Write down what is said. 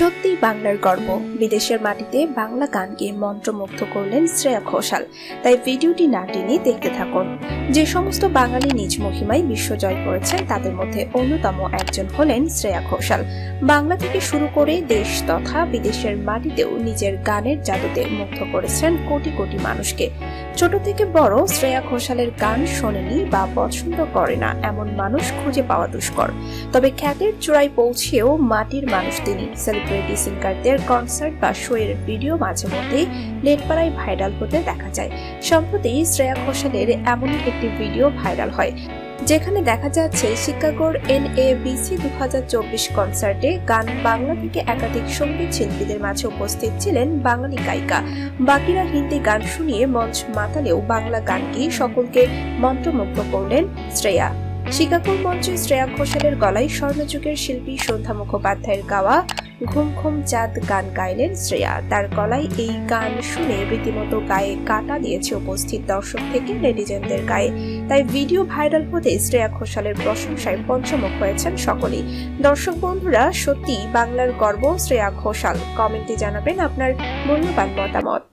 সত্যি বাংলার গর্ব। বিদেশের মাটিতে বাংলা গানকে মন্ত্রমুগ্ধ করলেন শ্রেয়া ঘোষাল। তাই ভিডিওটি না টেনে দেখতে থাকুন। যে সমস্ত বাঙালি নিজ মহিমায় বিশ্বজয় করেছেন, তাদের মধ্যে অন্যতম একজন হলেন শ্রেয়া ঘোষাল। বাংলা থেকে শুরু করে দেশ তথা বিদেশের মাটিতেও নিজের গানের জাদুতে মুগ্ধ করেছেন কোটি কোটি মানুষকে। ছোট থেকে বড় শ্রেয়া ঘোষালের গান শোনেনি বা পছন্দ করে না এমন মানুষ খুঁজে পাওয়া দুষ্কর। তবে খ্যাতির চূড়ায় পৌঁছেও মাটির মানুষ তিনি। সেলিব্রিটি সিঙ্গারদের কনসার্ট বা শো এর ভিডিও মাঝে মধ্যেই নেটপাড়ায় ভাইরাল হতে দেখা যায়। সম্প্রতি শ্রেয়া ঘোষালের এমনই একটি ভিডিও ভাইরাল হয়, যেখানে দেখা যাচ্ছে শিকাগোর এন এ বিসি দু কনসার্টে গান বাংলা থেকে একাধিক সংগীত শিল্পীদের মাঝে উপস্থিত ছিলেন বাঙালি গায়িকা। বাকিরা হিন্দি গান শুনিয়ে মঞ্চ মাতালেও বাংলা গানকেই সকলকে মন্ত্রমুগ্ধ করলেন শ্রেয়া। শিকাগোর মঞ্চে শ্রেয়া ঘোষালের গলায় স্বর্ণযুগের শিল্পী সন্ধ্যা মুখোপাধ্যায়ের গাওয়া ঘুম ঘুম চাঁদ গান গাইলেন শ্রেয়া। তার গলায় এই গান শুনে রীতিমতো গায়ে কাটা দিয়েছে উপস্থিত দর্শক থেকে নেটিজেনদের গায়ে। তাই ভিডিও ভাইরাল হতে শ্রেয়া ঘোষালের প্রশংসায় পঞ্চমুখ হয়েছেন সকলেই। দর্শক বন্ধুরা সত্যি বাংলার গর্ব শ্রেয়া ঘোষাল। কমেন্টে জানাবেন আপনার মূল্যবান মতামত।